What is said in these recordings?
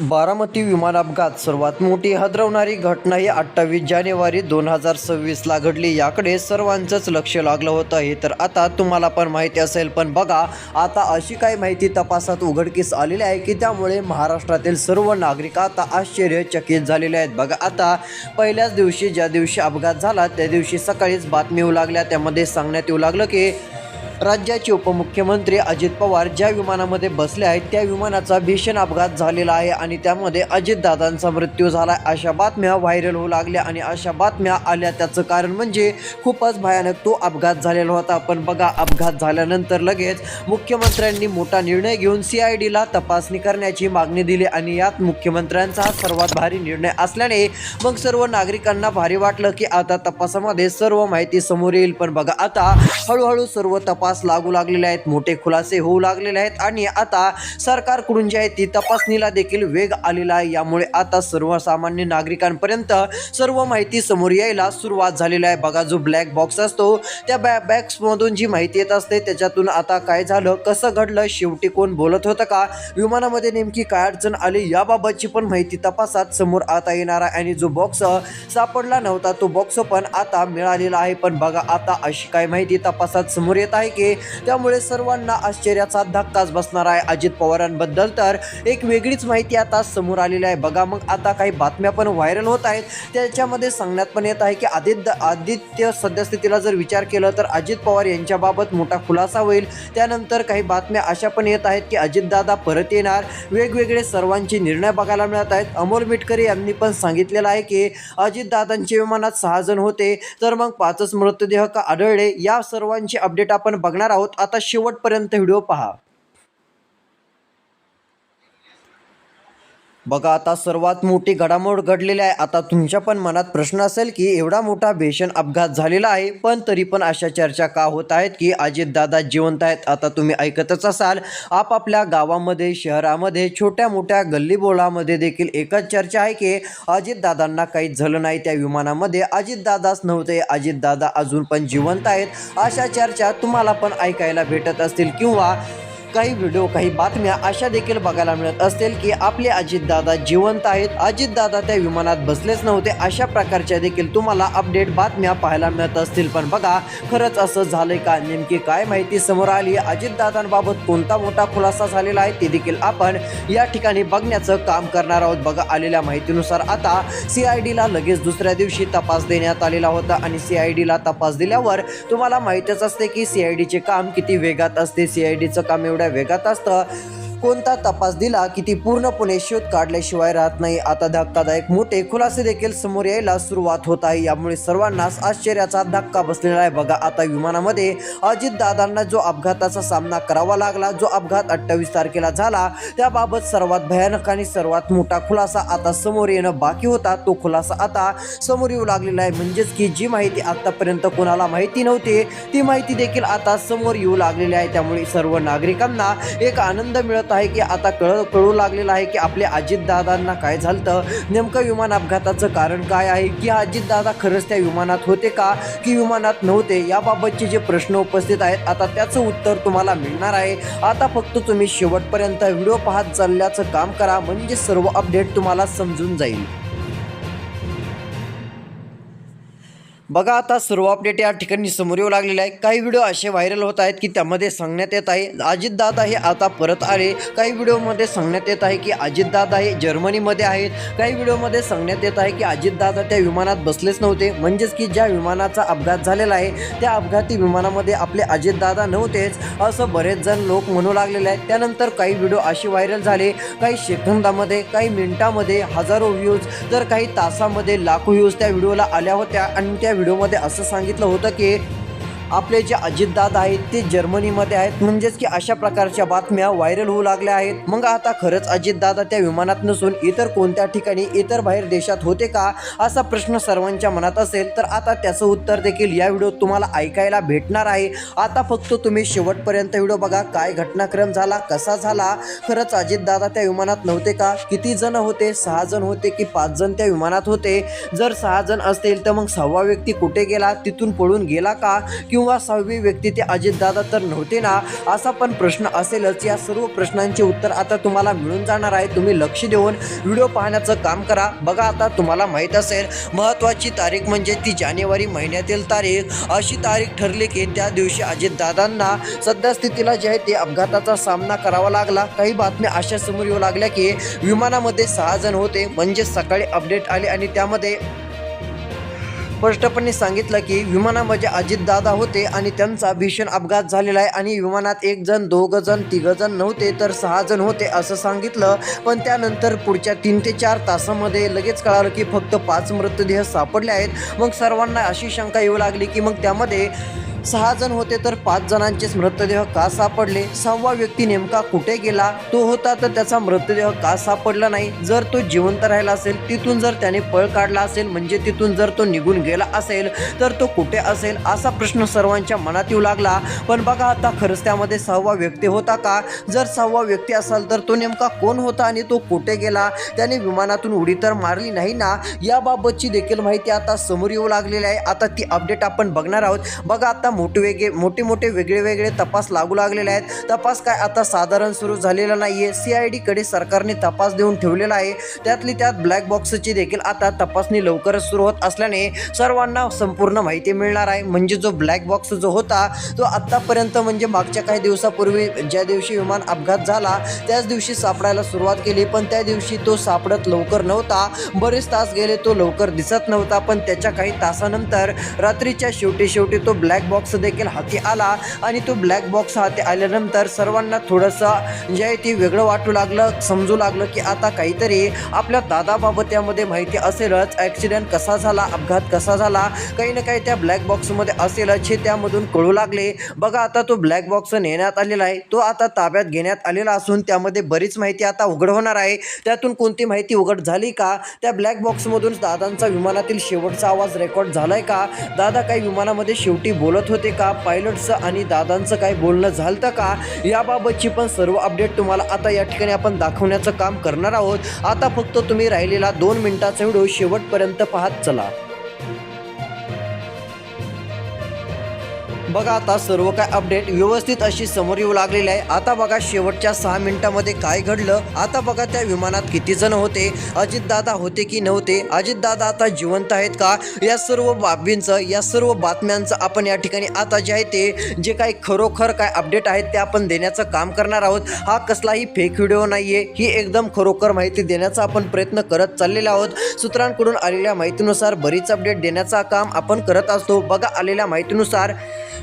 बारामती विमान अपघात सर्वात मोठी हादरवणारी घटना ही अठ्ठावीस जानेवारी दोन हजार सव्वीसला घडली. याकडे सर्वांचंच लक्ष लागलं होतं. हे तर आता तुम्हाला पण माहिती असेल पण बघा आता अशी काही माहिती तपासात उघडकीस आलेली आहे की त्यामुळे महाराष्ट्रातील सर्व नागरिक आता आश्चर्यचकित झालेले आहेत. बघा आता पहिल्याच दिवशी ज्या दिवशी अपघात झाला त्या दिवशी सकाळीच बातमी येऊ लागल्या. त्यामध्ये सांगण्यात येऊ लागलं की राज्याचे उपमुख्यमंत्री अजित पवार ज्या विमानामध्ये बसले आहेत त्या विमानाचा भीषण अपघात झालेला आहे आणि त्यामध्ये अजितदादांचा मृत्यू झाला अशा बातम्या व्हायरल होऊ लागल्या आणि अशा बातम्या आल्या त्याचं कारण म्हणजे खूपच भयानक तो अपघात झालेला होता. पण बघा अपघात झाल्यानंतर लगेच मुख्यमंत्र्यांनी मोठा निर्णय घेऊन सी आय डीला तपासणी करण्याची मागणी दिली आणि यात मुख्यमंत्र्यांचा हा सर्वात भारी निर्णय असल्याने मग सर्व नागरिकांना भारी वाटलं की आता तपासामध्ये सर्व माहिती समोर येईल. पण बघा आता हळूहळू सर्व तपास लागू लागलेले आहेत मोठे खुलासे होऊ लागलेले आहेत आणि आता सरकारकडून जे आहे ती तपासणीला देखील वेग आलेला आहे. यामुळे आता सर्वसामान्य नागरिकांपर्यंत सर्व माहिती समोर यायला सुरुवात झालेली आहे. बघा जो ब्लॅक बॉक्स असतो त्या बॅ बॅग्समधून जी माहिती येत असते त्याच्यातून आता काय झालं कसं घडलं शेवटी कोण बोलत होतं का? विमानामध्ये नेमकी काय अडचण आली याबाबतची पण माहिती तपासात समोर आता येणार आहे. आणि जो बॉक्स सापडला नव्हता तो बॉक्स पण आता मिळालेला आहे. पण बघा आता अशी काय माहिती तपासात समोर येत आहे की त्यामुळे सर्वांना आश्चर्याचा धक्काच बसणार आहे अजित पवारांबद्दल. तर एक वेगळीच माहिती आता समोर आलेली आहे. बघा मग आता काही बातम्या पण व्हायरल होत आहेत. त्याच्यामध्ये सांगण्यात पण येत आहे की आदित्य आदित्य सद्यस्थितीला जर विचार केला तर अजित पवार यांच्याबाबत मोठा खुलासा होईल. त्यानंतर काही बातम्या अशा पण येत आहेत की अजितदादा परत येणार. वेगवेगळे सर्वांचे निर्णय बघायला मिळत आहेत. अमोल मिटकरी यांनी पण सांगितलेलं आहे की अजितदादांचे विमानात सहा जण होते. तर मग पाचच मृतदेह का आढळले? या सर्वांची अपडेट आपण बघणार आहोत. आता शेवटपर्यंत व्हिडिओ पहा. बघा आता सर्वात मोठी घडामोड घडलेली आहे. आता तुमच्या पण मनात प्रश्न असेल की एवढा मोठा भीषण अपघात झालेला आहे पण तरी पण अशा चर्चा का होत आहेत की अजितदादा जिवंत आहेत? आता तुम्ही ऐकतच असाल आपापल्या गावामध्ये शहरामध्ये छोट्या मोठ्या गल्लीबोळामध्ये देखील एकच चर्चा आहे की अजितदादांना काहीच झालं नाही त्या विमानामध्ये. अजितदादाच नव्हते अजितदादा अजून पण जिवंत आहेत. अशा चर्चा तुम्हाला पण ऐकायला भेटत असतील किंवा काही व्हिडिओ काही बातम्या अशा देखील बघायला मिळत असतील की आपले अजितदादा जिवंत आहेत. अजितदादा त्या विमानात बसलेच नव्हते. अशा प्रकारच्या देखील तुम्हाला अपडेट बातम्या पाहायला मिळत असतील. पण बघा खरंच असं झालंय का? नेमकी काय माहिती समोर आली. अजितदादांबाबत कोणता मोठा खुलासा झालेला आहे ते देखील आपण या ठिकाणी बघण्याचं काम करणार आहोत. बघा आलेल्या माहितीनुसार आता सी आय डीला लगेच दुसऱ्या दिवशी तपास देण्यात आलेला होता आणि सी आय डीला तपास दिल्यावर तुम्हाला माहितीच असते की सी आय डीचे काम किती वेगात असते. सी आय डीचं काम एवढ्या वेगात असतं. कोणता तपास दिला की ती पूर्णपणे शोध काढल्याशिवाय राहत नाही? आता धक्कादायक मोठे खुलासे देखील समोर यायला सुरुवात होत आहे. यामुळे सर्वांनाच आश्चर्याचा धक्का बसलेला आहे. बघा आता विमानामध्ये अजितदादांना जो अपघाताचा सामना करावा लागला जो अपघात अठ्ठावीस तारखेला झाला त्याबाबत सर्वात भयानक आणि सर्वात मोठा खुलासा आता समोर येणं बाकी होता. तो खुलासा आता समोर येऊ लागलेला आहे. म्हणजेच की जी माहिती आतापर्यंत कोणाला माहिती नव्हती ती माहिती देखील आता समोर येऊ लागलेली आहे. त्यामुळे सर्व नागरिकांना एक आनंद मिळत आहे की आता कळ कळू लागलेलं आहे की आपल्या अजितदादांना काय झालं नेमकं विमान अपघाताचं कारण काय आहे? की अजितदादा खरंच त्या विमानात होते का? की विमानात नव्हते? याबाबतचे जे प्रश्न उपस्थित आहेत आता त्याचं उत्तर तुम्हाला मिळणार आहे. आता फक्त तुम्ही शेवटपर्यंत व्हिडिओ पाहत चालल्याचं काम करा. म्हणजे सर्व अपडेट तुम्हाला समजून जाईल. बघा आता सर्व अपडेट या ठिकाणी समोर येऊ लागलेले आहे. काही व्हिडिओ असे व्हायरल होत आहेत की त्यामध्ये सांगण्यात येत आहे अजितदादा हे आता परत आले. काही व्हिडिओमध्ये सांगण्यात येत आहे की अजितदादा हे जर्मनीमध्ये आहेत. काही व्हिडिओमध्ये सांगण्यात येत आहे की अजितदादा त्या विमानात बसलेच नव्हते. म्हणजेच की ज्या विमानाचा अपघात झालेला आहे त्या अपघाती विमानामध्ये आपले अजितदादा नव्हतेच असं बरेच जण लोक म्हणू लागलेले आहेत. त्यानंतर काही व्हिडिओ असे व्हायरल झाले. काही सेकंदामध्ये काही मिनिटामध्ये हजारो व्ह्यूज तर काही तासामध्ये लाखो व्ह्यूज त्या व्हिडिओला आल्या होत्या. आणि त्या व्हिडिओमध्ये असं सांगितलं होतं की आपले जे अजितदादा आहेत ते जर्मनीमध्ये आहेत. म्हणजेच की अशा प्रकारच्या बातम्या व्हायरल होऊ लागल्या आहेत. मग आता खरंच अजितदादा त्या विमानात नसून इतर कोणत्या ठिकाणी इतर बाहेर देशात होते का असा प्रश्न सर्वांच्या मनात असेल तर आता त्याचं उत्तर देखील या व्हिडिओत तुम्हाला ऐकायला भेटणार आहे. आता फक्त तुम्ही शेवटपर्यंत व्हिडिओ बघा काय घटनाक्रम झाला कसा झाला. खरंच अजितदादा त्या विमानात नव्हते का किती जण होते सहा जण होते की पाच जण त्या विमानात होते. जर सहा जण असतील तर मग सहावा व्यक्ती कुठे गेला तिथून पळून गेला का किंवा किंवा सहावी व्यक्ती ते अजितदादा तर नव्हते ना असा पण प्रश्न असेलच. या सर्व प्रश्नांचे उत्तर आता तुम्हाला मिळून जाणार आहे. तुम्ही लक्ष देऊन व्हिडिओ पाहण्याचं काम करा. बघा आता तुम्हाला माहीत असेल महत्त्वाची तारीख म्हणजे ती जानेवारी महिन्यातील तारीख. अशी तारीख ठरली की त्या दिवशी अजितदादांना सध्या स्थितीला जे आहे ते अपघाताचा सामना करावा लागला. काही बातम्या अशा समोर येऊ लागल्या की विमानामध्ये सहा जण होते. म्हणजे सकाळी अपडेट आले आणि त्यामध्ये स्पष्टपणे सांगितलं की विमानामध्ये अजितदादा होते आणि त्यांचा भीषण अपघात झालेला आहे आणि विमानात एक जण दोघं जण तिघं जण नव्हते तर सहा जण होते असं सांगितलं. पण त्यानंतर पुढच्या तीन ते चार तासामध्ये लगेच कळालं की फक्त पाच मृतदेह सापडले आहेत. मग सर्वांना अशी शंका येऊ लागली की मग त्यामध्ये सहा जण होते तर पाच जणांचेच मृतदेह का सापडले? सहावा व्यक्ती नेमका कुठे गेला? तो होता तर त्याचा मृतदेह का सापडला नाही? जर तो जिवंत राहिला असेल तिथून जर त्याने पळ काढला असेल म्हणजे तिथून जर तो निघून गेला असेल तर तो कुठे असेल असा प्रश्न सर्वांच्या मनात येऊ लागला. पण बघा आता खरंच त्यामध्ये सहावा व्यक्ती होता का? जर सहावा व्यक्ती असाल तर तो नेमका कोण होता आणि तो कुठे गेला? त्याने विमानातून उडी तर मारली नाही ना? याबाबतची देखील माहिती आता समोर येऊ लागलेली आहे. आता ती अपडेट आपण बघणार आहोत. बघा आता मोठे वेगळे मोठे मोठे वेगळे वेगळे तपास लागू लागलेले आहेत. तपास काय आता साधारण सुरू झालेला नाही आहे सी आय डीकडे सरकारने तपास देऊन ठेवलेला आहे. त्यातली त्यात ब्लॅक बॉक्सची देखील आता तपासणी लवकरच सुरू होत असल्याने सर्वांना संपूर्ण माहिती मिळणार आहे. म्हणजे जो ब्लॅक बॉक्स जो होता तो आत्तापर्यंत म्हणजे मागच्या काही दिवसापूर्वी ज्या दिवशी विमान अपघात झाला त्याच दिवशी सापडायला सुरुवात केली. पण त्या दिवशी तो सापडत लवकर नव्हता. बरेच तास गेले तो लवकर दिसत नव्हता. पण त्याच्या काही तासानंतर रात्रीच्या शेवटी शेवटी तो ब्लॅक बॉक्स देखील हाती आला आणि तो ब्लॅक बॉक्स हाती आल्यानंतर सर्वांना थोडंसं जे आहे ते वेगळं वाटू लागलं समजू लागलं की आता काहीतरी आपल्या दादाबाबत यामध्ये माहिती असेलच. ॲक्सिडेंट कसा झाला अपघात कसा झाला काही ना काही त्या ब्लॅक बॉक्समध्ये असेलच हे त्यामधून कळू लागले. बघा आता तो ब्लॅक बॉक्स नेण्यात आलेला आहे. तो आता ताब्यात घेण्यात आलेला असून त्यामध्ये बरीच माहिती आता उघड होणार आहे. त्यातून कोणती माहिती उघड झाली का? त्या ब्लॅक बॉक्समधून दादांचा विमानातील शेवटचा आवाज रेकॉर्ड झालाय का? दादा काही विमानामध्ये शेवटी बोलत होते का? पायलटचं आणि दादांचं काही बोलणं झालं का? याबाबतची पण सर्व अपडेट तुम्हाला आता या ठिकाणी आपण दाखवण्याचं काम करणार आहोत. आता फक्त तुम्ही राहिलेला दोन मिनिटाचा व्हिडिओ शेवटपर्यंत पाहत चला. बघा आता सर्व काय अपडेट व्यवस्थित अशी समोर येऊ लागलेली आहे. आता बघा शेवटच्या सहा मिनिटामध्ये काय घडलं. आता बघा त्या विमानात किती जण होते अजितदादा होते की नव्हते अजितदादा आता जिवंत आहेत का? या सर्व बाबींचं या सर्व बातम्यांचं आपण या ठिकाणी आता जे आहे ते जे काही खरोखर काय अपडेट आहेत ते आपण देण्याचं काम करणार आहोत. हा कसलाही फेक व्हिडिओ नाही आहे ही एकदम खरोखर माहिती देण्याचा आपण प्रयत्न करत चाललेलो आहोत. सूत्रांकडून आलेल्या माहितीनुसार बरीच अपडेट देण्याचा काम आपण करत असतो. बघा आलेल्या माहितीनुसार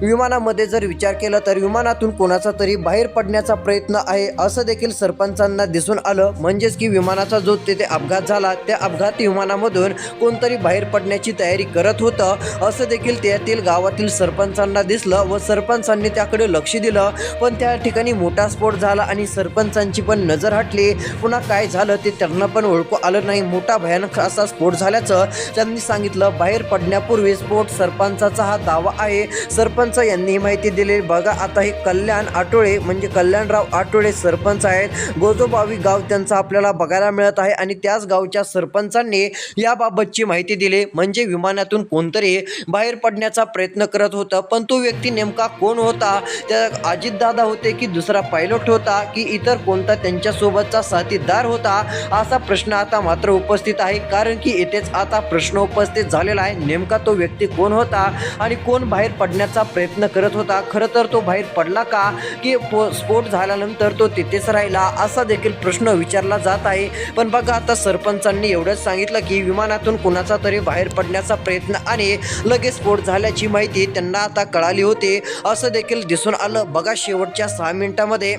विमानामध्ये जर विचार केला तर विमानातून कोणाचा तरी बाहेर पडण्याचा प्रयत्न आहे असं देखील सरपंचांना दिसून आलं. म्हणजेच की विमानाचा जो तेथे अपघात झाला त्या अपघाती विमानामधून कोणतरी बाहेर पडण्याची तयारी करत होतं असं देखील त्यातील गावातील सरपंचांना दिसलं व सरपंचांनी त्याकडे लक्ष दिलं. पण त्या ठिकाणी मोठा स्फोट झाला आणि सरपंचांची पण नजर हटली. पुन्हा काय झालं ते त्यांना पण ओळखू आलं नाही. मोठा भयानक असा स्फोट झाल्याचं त्यांनी सांगितलं. बाहेर पडण्यापूर्वी स्फोट सरपंचाचा हा दावा आहे. सरपंच यांनी ही माहिती दिली. बघा आता हे कल्याण आठवडे म्हणजे कल्याणराव आठवडे सरपंच आहेत. गोजोबावी गाव त्यांचा आपल्याला बघायला मिळत आहे आणि त्याच गावच्या सरपंचांनी याबाबतची माहिती दिली. म्हणजे विमानातून कोणतरी बाहेर पडण्याचा प्रयत्न करत होतं पण तो व्यक्ती नेमका कोण होता? त्या अजितदादा होते की दुसरा पायलट होता की इतर कोणता त्यांच्यासोबतचा साथीदार होता? असा प्रश्न आता मात्र उपस्थित आहे. कारण की येथेच आता प्रश्न उपस्थित झालेला आहे. नेमका तो व्यक्ती कोण होता आणि कोण बाहेर पडण्याचा प्रयत्न करत होता. खरं तर तो बाहेर पडला का? की पो स्फोट झाल्यानंतर तो तिथेच राहिला असा देखील प्रश्न विचारला जात आहे. पण बघा आता सरपंचांनी एवढंच सांगितलं की विमानातून कुणाचा तरी बाहेर पडण्याचा प्रयत्न आणि लगेच स्फोट झाल्याची माहिती त्यांना आता कळाली होती. असं देखील दिसून आलं. बघा शेवटच्या सहा मिनिटामध्ये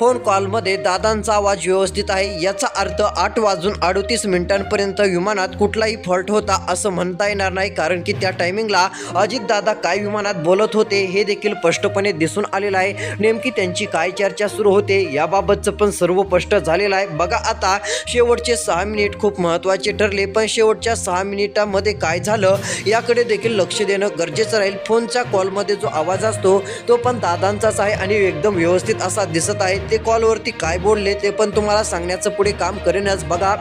फोन कॉलमध्ये दादांचा आवाज व्यवस्थित आहे. याचा अर्थ आठ वाजून अडतीस मिनिटांपर्यंत विमानात कुठलाही फॉल्ट होता असं म्हणता येणार नाही. कारण की त्या टायमिंगला अजितदादा काय विमानात बोलत होते हे देखील स्पष्टपणे दिसून आलेलं आहे. नेमकी त्यांची काय चर्चा सुरू होते याबाबतचं पण सर्व स्पष्ट झालेलं आहे. बघा आता शेवटचे सहा मिनिट खूप महत्त्वाचे ठरले. पण शेवटच्या सहा मिनिटामध्ये काय झालं याकडे देखील लक्ष देणं गरजेचं राहील. फोनच्या कॉलमध्ये जो आवाज असतो तो पण दादांचाच आहे आणि एकदम व्यवस्थित असा दिसत आहे ते कॉलवरती काय बोलले ते पण तुम्हाला सांगण्याचं पुढे काम करेनच. बघा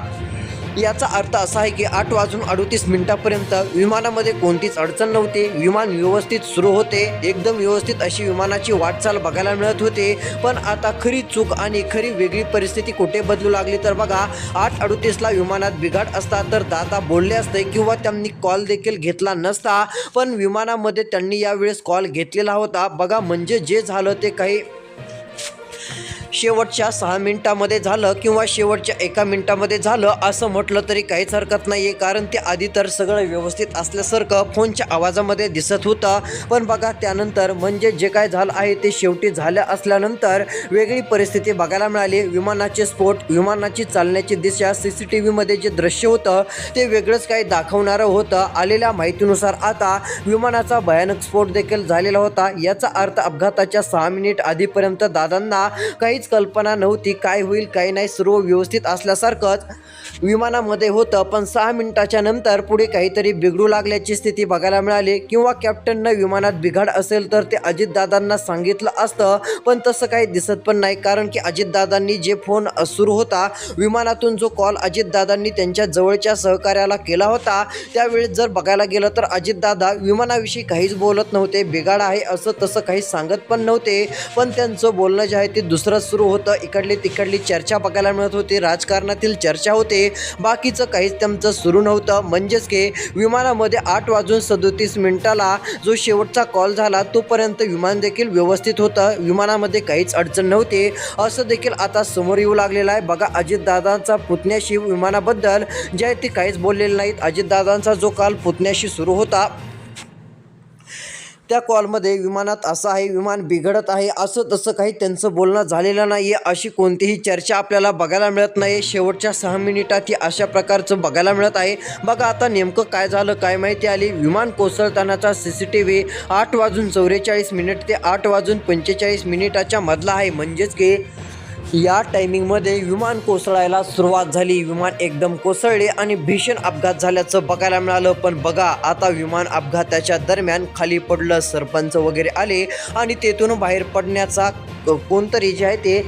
याचा अर्थ असा आहे की आठ वाजून अडतीस मिनिटापर्यंत विमानामध्ये कोणतीच अडचण नव्हती. विमान व्यवस्थित सुरू होते. एकदम व्यवस्थित अशी विमानाची वाटचाल बघायला मिळत होते. पण आता खरी चूक आणि खरी वेगळी परिस्थिती कुठे बदलू लागली तर बघा आठ अडतीसला विमानात बिघाड असता तर दादा बोलले असते किंवा त्यांनी कॉल देखील घेतला नसता. पण विमानामध्ये त्यांनी यावेळेस कॉल घेतलेला होता. बघा म्हणजे जे झालं ते काही शेवटच्या सहा मिनिटामध्ये झालं किंवा शेवटच्या एका मिनिटामध्ये झालं असं म्हटलं तरी काहीच हरकत नाही आहे कारण ते आधी तर सगळं व्यवस्थित असल्यासारखं फोनच्या आवाजामध्ये दिसत होतं. पण बघा त्यानंतर म्हणजे जे काय झालं आहे ते शेवटी झालं असल्यानंतर वेगळी परिस्थिती बघायला मिळाली. विमानाचे स्फोट विमानाची चालण्याची दिशा सी सी टी व्हीमध्ये जे दृश्य होतं ते वेगळंच काही दाखवणारं होतं. आलेल्या माहितीनुसार आता विमानाचा भयानक स्फोट देखील झालेला होता. याचा अर्थ अपघाताच्या सहा मिनिट आधीपर्यंत दादांना काहीच कल्पना नव्हती काय होईल काय नाही सर्व व्यवस्थित असल्यासारखंच विमानामध्ये होतं. पण सहा मिनिटाच्या नंतर पुढे काहीतरी बिघडू लागल्याची स्थिती बघायला मिळाली. किंवा कॅप्टननं विमानात बिघाड असेल तर ते अजितदादांना सांगितलं असतं. पण तसं काही दिसत पण नाही कारण की अजितदादांनी जे फोन सुरू होता विमानातून जो कॉल अजितदादांनी त्यांच्या जवळच्या सहकार्याला केला होता त्यावेळेस जर बघायला गेलं तर अजितदादा विमानाविषयी काहीच बोलत नव्हते बिघाड आहे असं तसं काही सांगत पण नव्हते. पण त्यांचं बोलणं जे आहे ते दुसरंच सुरू होतं. इकडली तिकडली चर्चा बघायला मिळत होती. राजकारणातील चर्चा होते. बाकीचं काहीच त्यांचं सुरू नव्हतं. म्हणजेच की विमानामध्ये आठ वाजून सदोतीस मिनिटाला जो शेवटचा कॉल झाला तोपर्यंत विमान देखील व्यवस्थित होतं. विमानामध्ये काहीच अडचण नव्हती. असं देखील आता समोर येऊ लागलेलं आहे. बघा अजितदादांचा पुतण्याशी विमानाबद्दल जे आहे ते काहीच बोललेले नाहीत अजितदादांचा जो काल पुतण्याशी सुरू होता त्या कॉलमध्ये विमानात असं आहे विमान बिघडत आहे असं तसं काही त्यांचं बोलणं झालेलं नाही आहे अशी कोणतीही चर्चा आपल्याला बघायला मिळत नाही शेवटच्या सहा मिनिटात ही अशा प्रकारचं बघायला मिळत आहे. बघा आता नेमकं काय झालं काय माहिती आली? विमान कोसळतानाचा सी सी टी व्ही आठ वाजून चौवेचाळीस मिनिट ते आठ वाजून पंचेचाळीस मिनिटाच्या मधला आहे. म्हणजेच की या टायमिंगमध्ये विमान कोसळायला सुरुवात झाली. विमान एकदम कोसळले आणि भीषण अपघात झाल्याचं बघायला मिळालं. पण बघा आता विमान अपघाताच्या दरम्यान खाली पडलं सरपंच वगैरे आले आणि तेथून बाहेर पडण्याचा कोणतरी जे आहे ते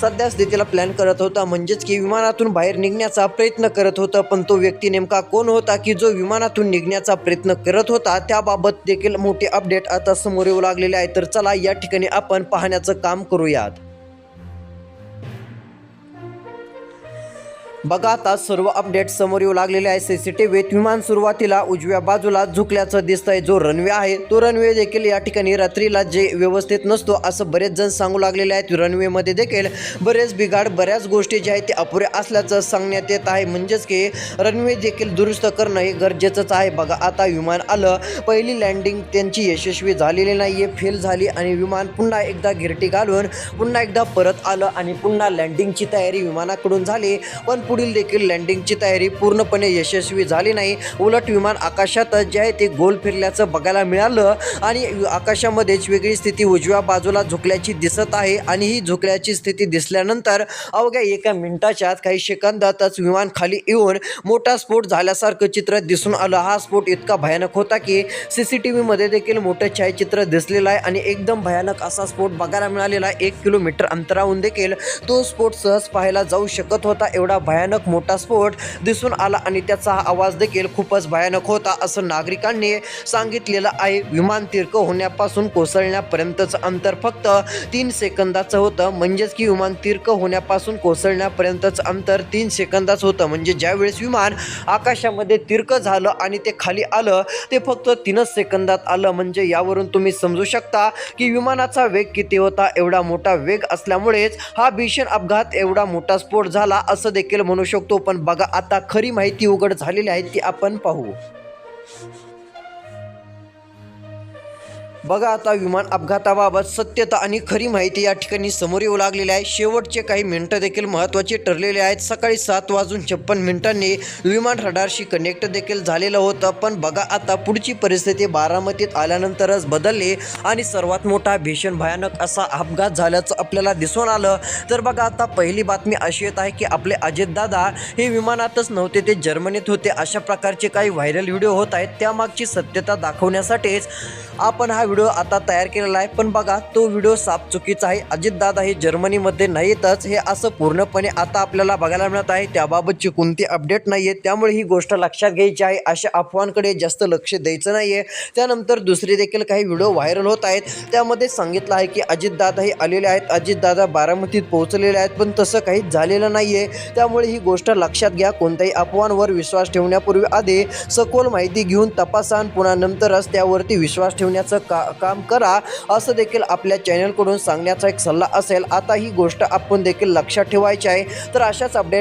सध्या स्थितीला प्लॅन करत होता. म्हणजेच की विमानातून बाहेर निघण्याचा प्रयत्न करत होता पण तो व्यक्ती नेमका कोण होता की जो विमानातून निघण्याचा प्रयत्न करत होता त्याबाबत देखील मोठे अपडेट आता समोर येऊ लागलेले आहे. तर चला या ठिकाणी आपण पाहण्याचं काम करूयात. बघा आता सर्व अपडेट समोर येऊ लागलेले आहे सी सी टी व्हीत विमान सुरुवातीला उजव्या बाजूला झुकल्याचं दिसतंय. जो रनवे आहे तो रनवे देखील या ठिकाणी रात्रीला जे व्यवस्थित नसतो असं बरेच जण सांगू लागलेले आहेत. रनवेमध्ये देखील बरेच बिघाड बऱ्याच गोष्टी ज्या आहेत ते अपुऱ्या असल्याचं सांगण्यात येत आहे. म्हणजेच की रनवे देखील दुरुस्त करणं हे गरजेचंच आहे. बघा आता विमान आलं. पहिली लँडिंग त्यांची यशस्वी झालेली नाही आहे फेल झाली आणि विमान पुन्हा एकदा गिरटी घालून पुन्हा एकदा परत आलं आणि पुन्हा लँडिंगची तयारी विमानाकडून झाली. पण पुढील देखील लँडिंगची तयारी पूर्णपणे यशस्वी झाली नाही. उलट विमान आकाशातच जे आहे ते गोल फिरल्याचं बघायला मिळालं आणि आकाशामध्येच वेगळी स्थिती उजव्या बाजूला झुकल्याची दिसत आहे आणि ही झुकल्याची स्थिती दिसल्यानंतर अवघ्या एका मिनिटाच्यात काही सेकंदातच विमान खाली येऊन मोठा स्फोट झाल्यासारखं चित्र दिसून आलं. हा स्फोट इतका भयानक होता की सी सी टी व्हीमध्ये देखील मोठं छायाचित्र दिसलेलं आहे आणि एकदम भयानक असा स्फोट बघायला मिळालेला आहे. एक किलोमीटर अंतराहून देखील तो स्फोट सहज पाहायला जाऊ शकत होता. एवढा भयानक भयानक मोठा स्फोट दिसून आला आणि त्याचा हा आवाज देखील खूपच भयानक होता असं नागरिकांनी सांगितलेलं आहे. विमान तिरकं होण्यापासून कोसळण्यापर्यंतचं अंतर फक्त तीन सेकंदाचं होतं. म्हणजेच की विमान तिरकं होण्यापासून कोसळण्यापर्यंतचं अंतर तीन सेकंदाचं होतं. म्हणजे ज्यावेळेस विमान आकाशामध्ये तिरकं झालं आणि ते खाली आलं ते फक्त तीनच सेकंदात आलं. म्हणजे यावरून तुम्ही समजू शकता की विमानाचा वेग किती होता एवढा मोठा वेग असल्यामुळेच हा भीषण अपघात एवढा मोठा स्फोट झाला असं देखील म्हणू शकतो पण बघा आता खरी माहिती उघड झालेली आहे ती आपण पाहू. बघा आता विमान अपघाताबाबत सत्यता आणि खरी माहिती या ठिकाणी समोर येऊ लागलेली आहे. शेवटचे काही मिनिटं देखील महत्त्वाचे ठरलेले आहेत. सकाळी सात वाजून छप्पन मिनिटांनी विमान रडारशी कनेक्ट देखील झालेलं होतं. पण बघा आता पुढची परिस्थिती बारामतीत आल्यानंतरच बदलली आणि सर्वात मोठा भीषण भयानक असा अपघात झाल्याचं आपल्याला दिसून आलं. तर बघा आता पहिली बातमी अशी येत आहे की आपले अजितदादा हे विमानातच नव्हते ते जर्मनीत होते. अशा प्रकारचे काही व्हायरल व्हिडिओ होत आहेत. त्यामागची सत्यता दाखवण्यासाठीच आपण हा व्हिडिओ आता तयार केलेला आहे. पण बघा तो व्हिडिओ साफ चुकीचा आहे. अजितदादा हे जर्मनीमध्ये नाहीतच. हे असं पूर्णपणे आता आपल्याला बघायला मिळत आहे. त्याबाबतची कोणती अपडेट नाही आहे त्यामुळे ही गोष्ट लक्षात घ्यायची आहे. अशा अफवांकडे जास्त लक्ष द्यायचं नाही आहे त्यानंतर दुसरी देखील काही व्हिडिओ व्हायरल होत आहेत. त्यामध्ये सांगितलं आहे की अजितदादा हे आलेले आहेत. अजितदादा बारामतीत पोहोचलेले आहेत. पण तसं काहीच झालेलं नाही आहे त्यामुळे ही गोष्ट लक्षात घ्या. कोणत्याही अफवांवर विश्वास ठेवण्यापूर्वी आधी सखोल माहिती घेऊन तपासान. पुन्हा नंतरच त्यावरती विश्वास ठेवण्याचं का काम करा असं देखील आपल्या चॅनलकडून सांगण्याचा एक सल्ला असेल. आता ही गोष्ट आपण देखील लक्षात ठेवायची आहे. तर अशाच अपडेट